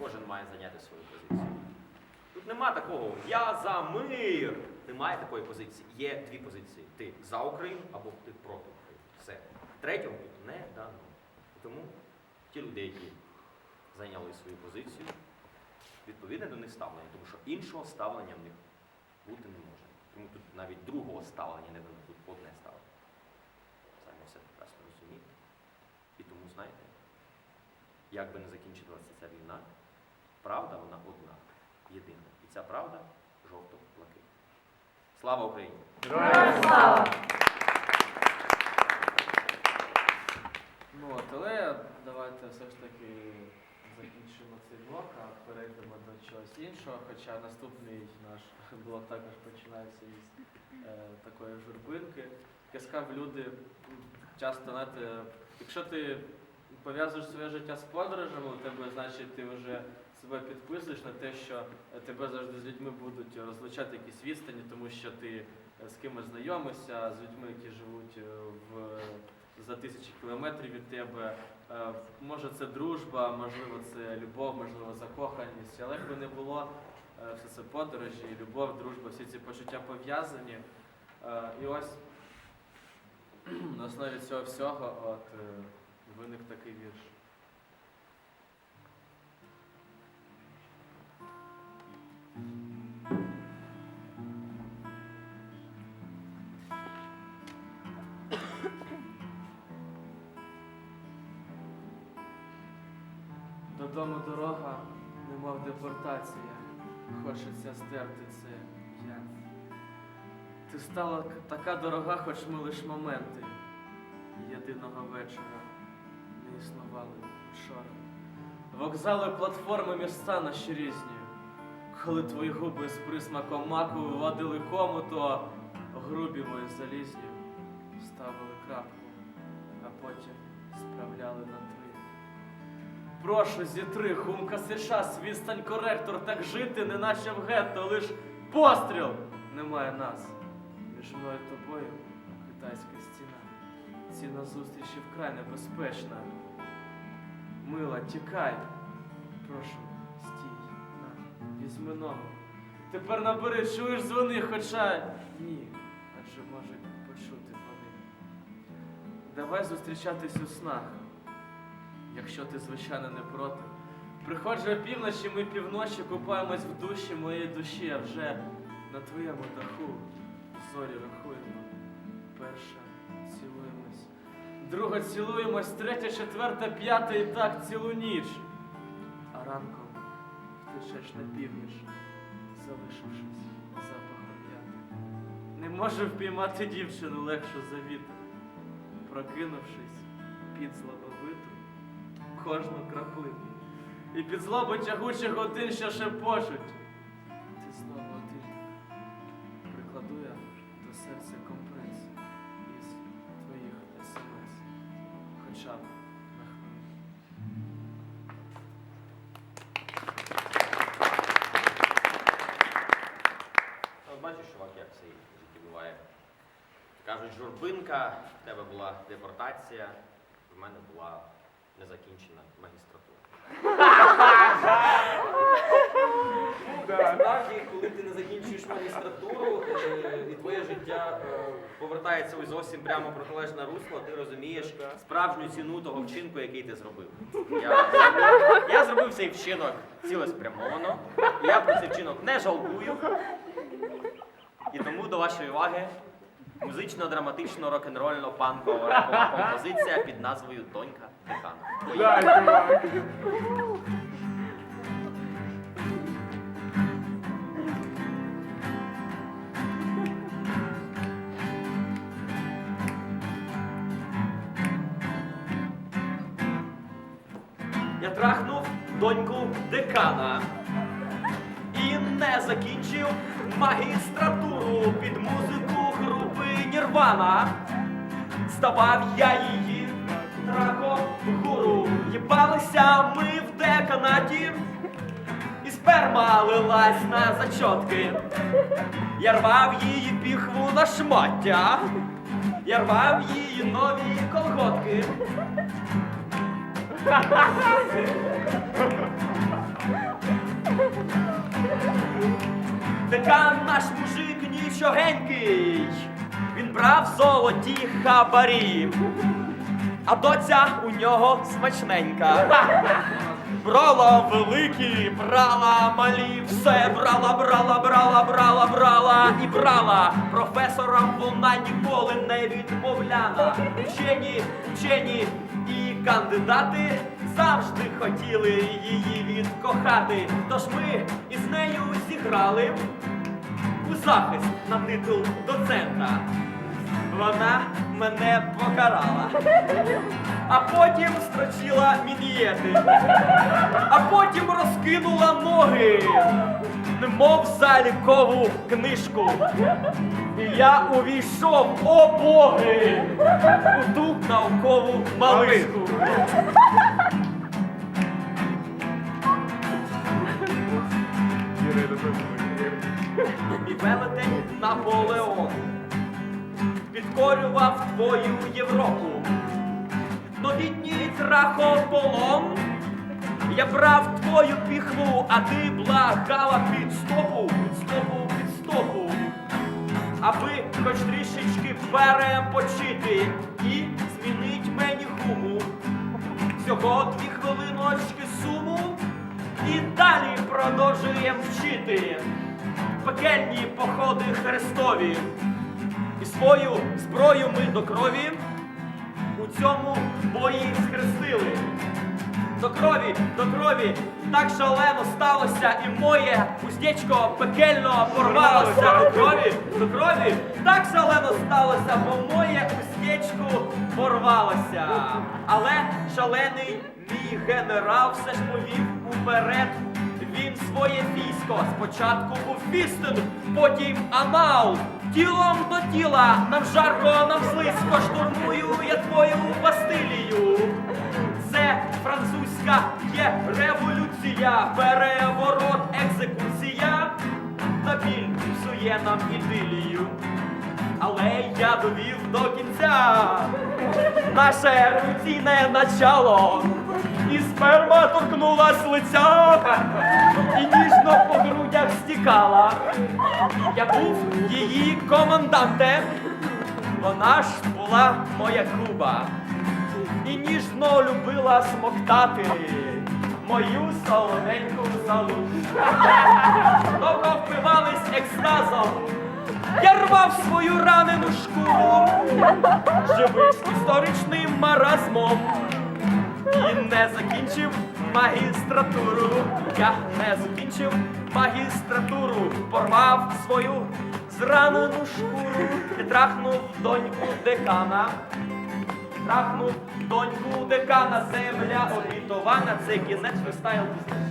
Кожен має зайняти свою позицію. Тут нема такого я за мир. Немає такої позиції. Є дві позиції: ти за Україну або ти проти України. Все. Третього тут не дано. Тому ті люди, які зайняли свою позицію, відповідне до них ставлення, тому що іншого ставлення в них бути не може. Тому тут навіть другого ставлення не дано, тут одне ставлення. Самі все прекрасно розумієте. І тому, знаєте, як би не закінчилася ця війна, правда вона одна, єдина. І ця правда жовто-блакитна. Слава Україні! Слава! Ну от, але давайте все ж таки закінчимо цей блок, а перейдемо до чогось іншого. Хоча наступний наш блок також починається із е, такої журбинки. Я сказав, люди часто, знаєте, якщо ти пов'язуєш своє життя з подорожами, у тебе, значить, ти вже себе підписуєш на те, що е, тебе завжди з людьми будуть розлучати якісь відстані, тому що ти е, з кимось знайомишся, з людьми, які живуть е, в за тисячі кілометрів від тебе. Може це дружба, можливо, це любов, можливо, закоханість, але якби не було, все це подорожі, любов, дружба, всі ці почуття пов'язані. І ось на основі цього всього от, виник такий вірш. Додому дорога, немов депортація, хочеться стерти це я. Ти стала така дорога, хоч ми лиш моменти єдиного вечора не існували вчора. Вокзали, платформи, міста наші різні. Коли твої губи з присмаком маку вводили кому, то грубі мої залізні ставили крапку, а потім справляли на три. Прошу, зітри, хумка США, відстань коректор, так жити, неначе в гетто, лиш постріл немає нас. Між мною тобою китайська стіна. Ціна зустрічі вкрай небезпечна. Мила, тікай. Прошу, візьми ногу. Тепер набери, чуєш дзвони, хоча ні, адже можуть почути вони. Давай зустрічатись у снах якщо ти, звичайно, не проти. Приходь же опівночі, ми півночі купаємось в душі моєї душі, а вже на твоєму даху зорі рахуємо. Перша цілуємось, друга цілуємось, третя, четверта, п'ята і так цілу ніч. Ранком на північ, залишившись запахом яти. Не можу впіймати дівчину легше за вітер, прокинувшись під злобовиту кожну краплину. І під злобу тягучих годин, що шепочуть. Ти знову один. Прикладу я до серця компрес із твоїх смс. Хоча б Кажуть, журбинка, в тебе була депортація, в мене була незакінчена магістратура. Насправді, коли ти не закінчуєш магістратуру, е, і твоє життя е, повертається у зовсім прямо протилежне русло, ти розумієш справжню ціну того вчинку, який ти зробив. Я, я зробив цей вчинок цілеспрямовано, я про цей вчинок не жалкую. І тому до вашої уваги музично-драматично рок-н-рольно панкова композиція під назвою Донька Декана. Я трахнув доньку декана і не закінчив магістратуру під музику групи нірвана, ставав я її драко гуру. Їбалися ми в деканаті, і сперма лилась на зачотки. Я рвав її піхву на шмаття, я рвав її нові колготки. Декан наш мужик нічогенький. Брав золоті хабарі, а доця у нього смачненька. Брала великі, брала малі, все брала, брала, брала, брала, брала і брала. Професорам вона ніколи не відмовляла. Вчені, вчені і кандидати завжди хотіли її відкохати. Тож ми із нею зіграли у захист на титул доцента. Вона мене покарала, а потім строчила мінієти, а потім розкинула ноги, немов залікову книжку. І я увійшов, о боги, у ту наукову малишку. І велетень Наполеон підкорював твою Європу. Новітній трахополон. Я брав твою піхву, а ти благала під стопу, під стопу, під стопу. Аби хоч трішечки перепочити і змінить мені гуму. Всього дві хвилиночки суму і далі продовжуєм вчити пекельні походи Христові. І свою зброю ми до крові у цьому бої схрестили. До крові, до крові, так шалено сталося, і моє уздечко пекельно порвалося до крові, до крові, так шалено сталося, бо моє уздечко порвалося. Але шалений мій генерал все ж повів уперед. Він своє військо спочатку був фістин, потім анал. Тілом до тіла, нам жарко, нам слизько, штурмую я твою Бастилію. Це французька є революція, переворот, екзекуція, та біль псує нам ідилію. Але я довів до кінця наше революційне начало. І сперма торкнулась лиця, і ніжно по грудях стікала. Я був її командантем, вона ж була моя Куба і ніжно любила смоктати мою солоненьку залу. Довго впивались екстазом, я рвав свою ранену шкуру, живий історичним маразмом. І не закінчив магістратуру. Я не закінчив магістратуру, порвав свою зранену шкуру і трахнув доньку декана. Трахнув доньку декана, земля обітована, це кінець фристайл бізнесу.